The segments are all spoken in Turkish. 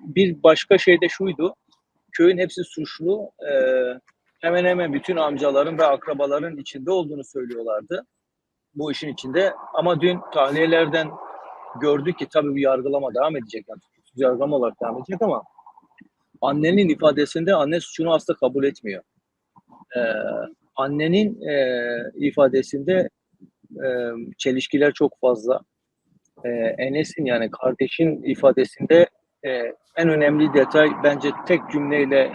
bir başka şey de şuydu. Köyün hepsi suçlu. E, hemen hemen bütün amcaların ve akrabaların içinde olduğunu söylüyorlardı. Bu işin içinde. Ama dün tahliyelerden gördük ki tabii bu yargılama devam edecek. Yani yargılama olarak devam edecek ama annenin ifadesinde anne suçunu asla kabul etmiyor. Ee, annenin e, ifadesinde e, çelişkiler çok fazla. Ee, Enes'in yani kardeşin ifadesinde e, en önemli detay bence tek cümleyle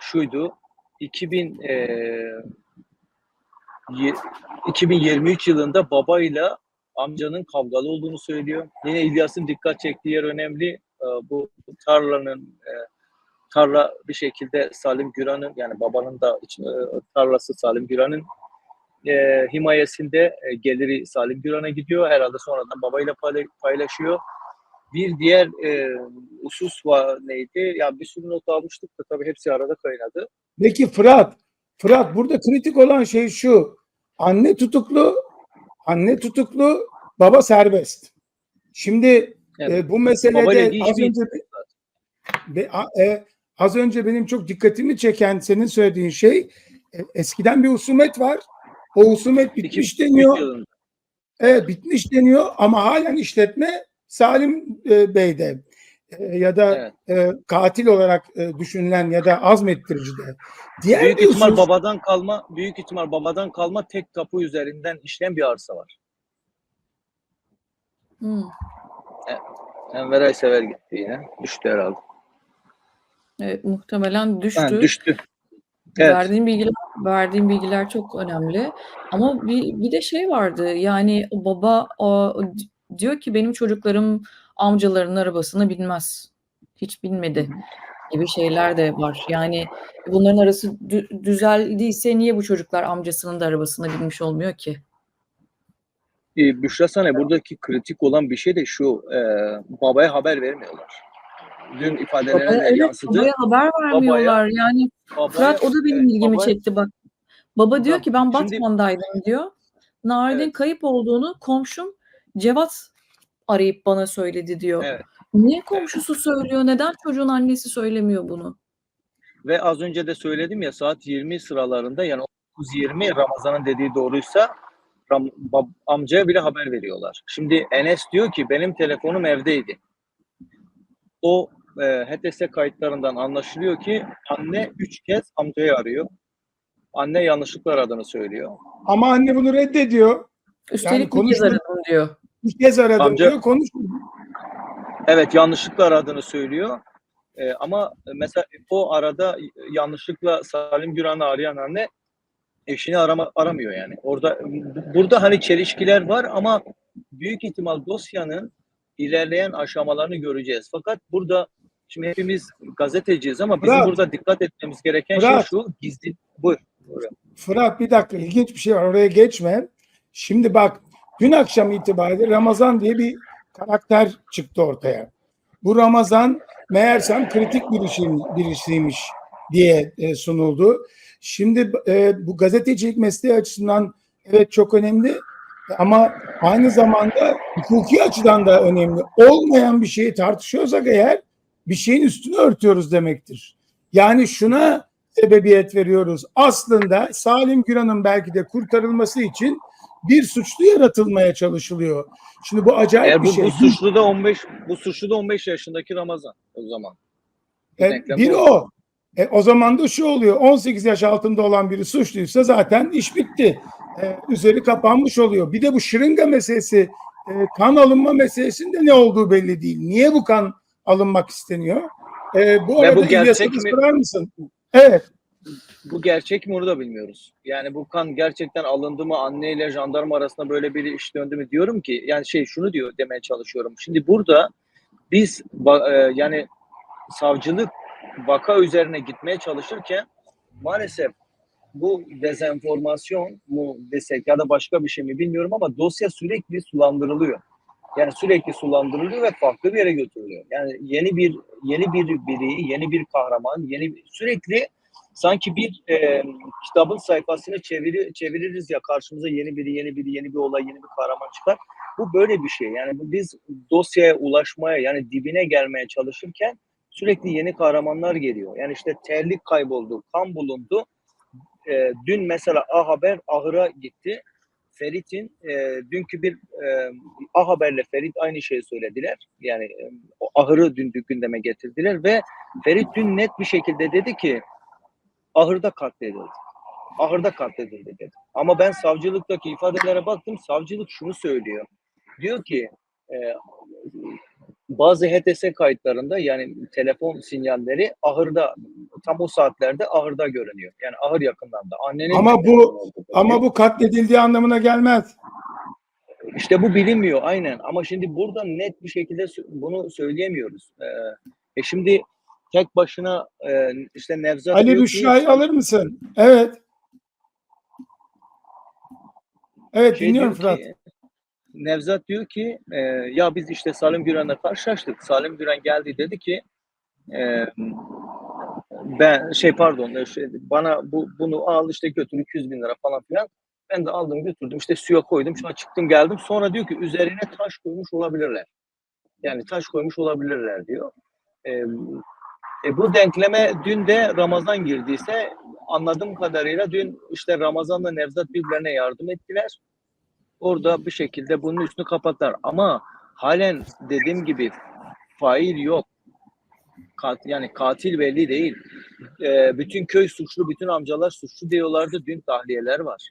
şuydu. 2000 e, ye- 2023 yılında babayla amcanın kavgalı olduğunu söylüyor. Yine İlyas'ın dikkat çektiği yer önemli. Ee, bu tarlanın e, tarla bir şekilde Salim Güran'ın yani babanın da e, tarlası Salim Güran'ın e, himayesinde e, geliri Salim Güran'a gidiyor. Herhalde sonradan babayla payla- paylaşıyor. Bir diğer e, husus var neydi? Ya bir sürü not almıştık da tabii hepsi arada kaynadı. Peki Fırat, Fırat burada kritik olan şey şu. Anne tutuklu, anne tutuklu, baba serbest. Şimdi Evet. e, bu meselede az önce ve, a- e, az önce benim çok dikkatimi çeken senin söylediğin şey e, eskiden bir husumet var. O husumet bitmiş 2023 deniyor. Evet bitmiş deniyor ama halen işletme Salim e, Bey'de E, ya da Evet. e, katil olarak e, düşünülen ya da azmettiricide. Diğer Büyük bir ihtimal babadan kalma, büyük ihtimal babadan kalma tek tapu üzerinden işleyen bir arsa var. Hmm. Enver Aysever gitti yine. Düştü herhalde. Evet, muhtemelen düştü. Ha, düştü. Evet. Verdiğin bilgiler, verdiğin bilgiler çok önemli. Ama bir, bir de şey vardı. Yani baba o, diyor ki benim çocuklarım amcaların arabasına binmez. Hiç binmedi gibi şeyler de var. Yani bunların arası dü- düzeldiyse niye bu çocuklar amcasının da arabasına binmiş olmuyor ki? Ee, Büşra Sane buradaki kritik olan bir şey de şu. E, babaya haber vermiyorlar. Dün ifadelerine Babaya, evet, yansıdı. babaya haber vermiyorlar. Yani Babaya- Fırat o da benim evet, ilgimi babaya- çekti bak. Baba diyor ki ben Batman'daydım diyor. Narin'in Evet. kayıp olduğunu komşum Cevat arayıp bana söyledi diyor. Evet. Niye komşusu söylüyor? Neden çocuğun annesi söylemiyor bunu? Ve az önce de söyledim ya saat 20 sıralarında yani 9.20 Ramazan'ın dediği doğruysa Ram- bab- amcaya bile haber veriyorlar. Şimdi Enes diyor ki benim telefonum evdeydi. O e, HTS kayıtlarından anlaşılıyor ki anne üç kez amcayı arıyor. Anne yanlışlıkla aradığını söylüyor. Ama anne bunu reddediyor. Üstelik kez konuşma- diyor. Bir kez aradım Amca- diyor. Konuş. Evet yanlışlıkla aradığını söylüyor. Ee, ama mesela o arada yanlışlıkla Salim Güran'ı arayan anne eşini arama, aramıyor yani. Orada burada hani çelişkiler var ama büyük ihtimal dosyanın ilerleyen aşamalarını göreceğiz. Fakat burada şimdi hepimiz gazeteciyiz ama bizim Fırat. burada dikkat etmemiz gereken Fırat. şey şu gizli. Buyur. Buyurun. Fırat bir dakika ilginç bir şey var oraya geçme. Şimdi bak dün akşam itibariyle Ramazan diye bir karakter çıktı ortaya. Bu Ramazan meğersem kritik birisi, birisiymiş diye e, sunuldu. Şimdi e, bu gazetecilik mesleği açısından evet çok önemli ama aynı zamanda hukuki açıdan da önemli. Olmayan bir şeyi tartışıyorsak eğer bir şeyin üstünü örtüyoruz demektir. Yani şuna sebebiyet veriyoruz. Aslında Salim Güran'ın belki de kurtarılması için bir suçlu yaratılmaya çalışılıyor. Şimdi bu acayip Eğer bir bu, şey. bu suçlu da 15 bu suçlu da 15 yaşındaki Ramazan o zaman. E, bir bu. o. E, o zaman da şu oluyor. 18 yaş altında olan biri suçluysa zaten iş bitti. E, üzeri kapanmış oluyor. Bir de bu şırınga meselesi, e, kan alınma meselesinde ne olduğu belli değil. Niye bu kan alınmak isteniyor? E, bu Ve arada bu İlyas'ı sorar mısın? Evet. Bu gerçek mi onu da bilmiyoruz. Yani bu kan gerçekten alındı mı anne ile jandarma arasında böyle bir iş döndü mü diyorum ki yani şey şunu diyor demeye çalışıyorum. Şimdi burada biz e, yani savcılık vaka üzerine gitmeye çalışırken maalesef bu dezenformasyon mu desek ya da başka bir şey mi bilmiyorum ama dosya sürekli sulandırılıyor. Yani sürekli sulandırılıyor ve farklı bir yere götürülüyor. Yani yeni bir yeni bir biri, yeni bir kahraman, yeni sürekli sanki bir e, kitabın sayfasını çeviri, çeviririz ya karşımıza yeni biri, yeni biri, yeni bir olay, yeni bir kahraman çıkar. bu böyle bir şey. Yani biz dosyaya ulaşmaya yani dibine gelmeye çalışırken sürekli yeni kahramanlar geliyor. Yani işte terlik kayboldu, kan bulundu. Ee, dün mesela A Haber ahıra gitti. Ferit'in e, dünkü bir e, A Haber'le Ferit aynı şeyi söylediler. Yani e, o ahırı dün gündeme getirdiler ve Ferit dün net bir şekilde dedi ki ahırda katledildi. Ahırda katledildi dedi. Ama ben savcılıktaki ifadelere baktım. Savcılık şunu söylüyor. Diyor ki e, bazı HTS kayıtlarında yani telefon sinyalleri ahırda tam o saatlerde ahırda görünüyor. Yani ahır yakınlarında. Annenin Ama bu- Ama bu katledildiği anlamına gelmez. İşte bu bilinmiyor aynen. Ama şimdi burada net bir şekilde bunu söyleyemiyoruz. Ee, e şimdi tek başına e, işte Nevzat Ali Büşra'yı alır mısın? Evet. Evet şey dinliyorum Fırat. ki, Nevzat diyor ki e, ya biz işte Salim Güren'le karşılaştık. Salim Güren geldi dedi ki e, ben şey pardon e, şey, bana bu bunu al işte götür 200 bin lira falan filan. Ben de aldım götürdüm işte suya koydum. Sonra çıktım geldim. Sonra diyor ki üzerine taş koymuş olabilirler. Yani taş koymuş olabilirler diyor. E, e, bu denkleme dün de Ramazan girdiyse anladığım kadarıyla dün işte Ramazan'la Nevzat birbirlerine yardım ettiler. Orada bir şekilde bunun üstünü kapattılar. Ama halen dediğim gibi fail yok. Kat, yani katil belli değil. E, bütün köy suçlu, bütün amcalar suçlu diyorlardı. Dün tahliyeler var.